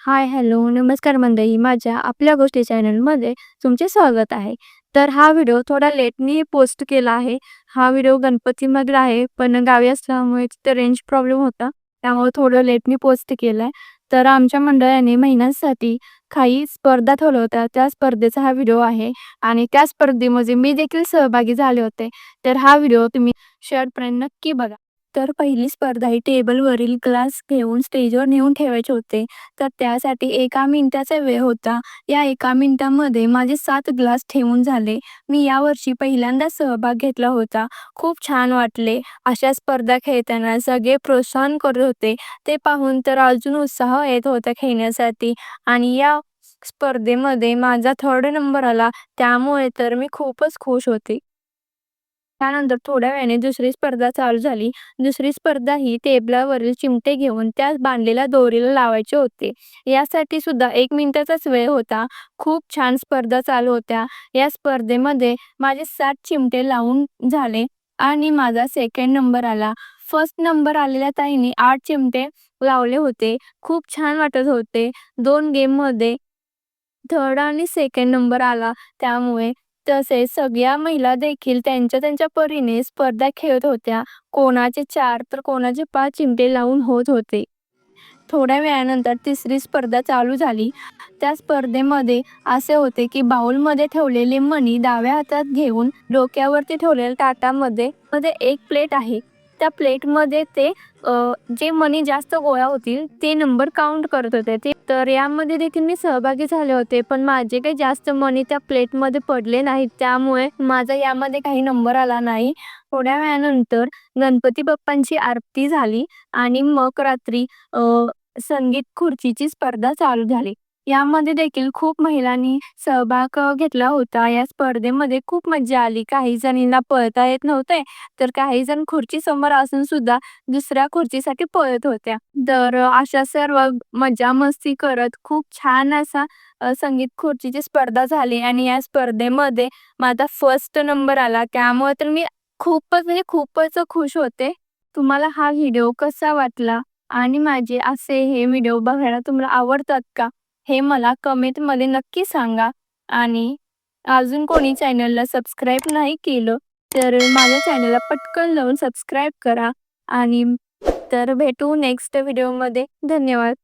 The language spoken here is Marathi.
हाय, हॅलो, नमस्कार मंडळी. माझ्या आपल्या गोष्टी चॅनलमध्ये तुमचे स्वागत आहे. तर हा व्हिडिओ थोडा लेटनी पोस्ट केला आहे. हा व्हिडिओ गणपतीमध्ये आहे, पण गावी असल्यामुळे तिथे रेंज प्रॉब्लेम होता. त्यामुळे थोडं लेटनी पोस्ट केलाय. तर आमच्या मंडळाने महिलांसाठी काही स्पर्धा ठेवल्या होत्या. त्या स्पर्धेचा हा व्हिडिओ आहे आणि त्या स्पर्धेमध्ये मी देखील सहभागी झाले होते. तर हा व्हिडिओ तुम्ही शेअरपर्यंत नक्की बघा. तर पहिली स्पर्धा ही टेबलवरील ग्लास घेऊन स्टेजवर नेऊन ठेवायचे होते. तर त्यासाठी एका मिनिटाचा वेळ होता. या एका मिनिटामध्ये माझे सात ग्लास ठेवून झाले. मी यावर्षी पहिल्यांदा सहभाग घेतला होता. खूप छान वाटले. अशा स्पर्धा खेळताना सगळे प्रोत्साहन करत होते. ते पाहून तर अजून उत्साह येत होता खेळण्यासाठी आणि या स्पर्धेमध्ये माझा थर्ड नंबर आला. त्यामुळे तर मी खूपच खुश होते. त्यानंतर थोड्या वेळाने दुसरी स्पर्धा चालू झाली. दुसरी स्पर्धा ही टेबलावरील चिमटे घेऊन त्या बांधलेल्या दोरीला लावायचे होते. यासाठी सुद्धा एक मिनिटाचाच वेळ होता. खूप छान स्पर्धा चालू होत्या. या स्पर्धेमध्ये माझे सात चिमटे लावून झाले आणि माझा सेकंड नंबर आला. फर्स्ट नंबर आलेल्या ताईंनी आठ चिमटे लावले होते. खूप छान वाटत होते. दोन गेममध्ये थर्ड आणि सेकंड नंबर आला. त्यामुळे तसेच सगळ्या महिला देखील त्यांच्या त्यांच्या परीने स्पर्धा खेळत होत्या. कोणाचे चार तर कोणाचे पाच चिमटे लावून होत होते. थोड्या वेळानंतर तिसरी स्पर्धा चालू झाली. त्या स्पर्धेमध्ये असे होते की बाऊलमध्ये ठेवलेले मणी डाव्या हातात घेऊन डोक्यावरती ठेवलेल्या ताटामध्ये मध्ये एक प्लेट आहे. त्या प्लेटमध्ये ते जे मनी जास्त गोळा होतील ते नंबर काउंट करत होते. ते तर यामध्ये देखील मी सहभागी झाले होते. पण माझे काही जास्त मनी त्या प्लेटमध्ये पडले नाहीत. त्यामुळे माझा यामध्ये काही नंबर आला नाही. थोड्या वेळानंतर गणपती बाप्पांची आरती झाली आणि मग रात्री संगीत खुर्चीची स्पर्धा चालू झाली. यामध्ये देखील खूप महिलांनी सहभाग अ, घेतला होता. या स्पर्धेमध्ये खूप मज्जा आली. काही जणींना पळता येत नव्हते, तर काही जण खुर्ची समोर असून सुद्धा दुसऱ्या खुर्चीसाठी पळत होत्या. तर अ, अशा सर्व मजा मस्ती करत खूप छान असा अ, संगीत खुर्चीची स्पर्धा झाली आणि या स्पर्धेमध्ये माझा फर्स्ट नंबर आला. त्यामुळे तर मी खूपच म्हणजे खूपच खुश होते. तुम्हाला हा व्हिडिओ कसा वाटला आणि माझे असे हे व्हिडिओ बघायला तुम्हाला आवडतात का? हे मला कमेंटमध्ये नक्की सांगा आणि अजून कोणी चॅनलला सबस्क्राईब नाही केलं, तर माझ्या चॅनलला पटकन लावून सबस्क्राईब करा आणि तर भेटू नेक्स्ट व्हिडिओमध्ये. धन्यवाद.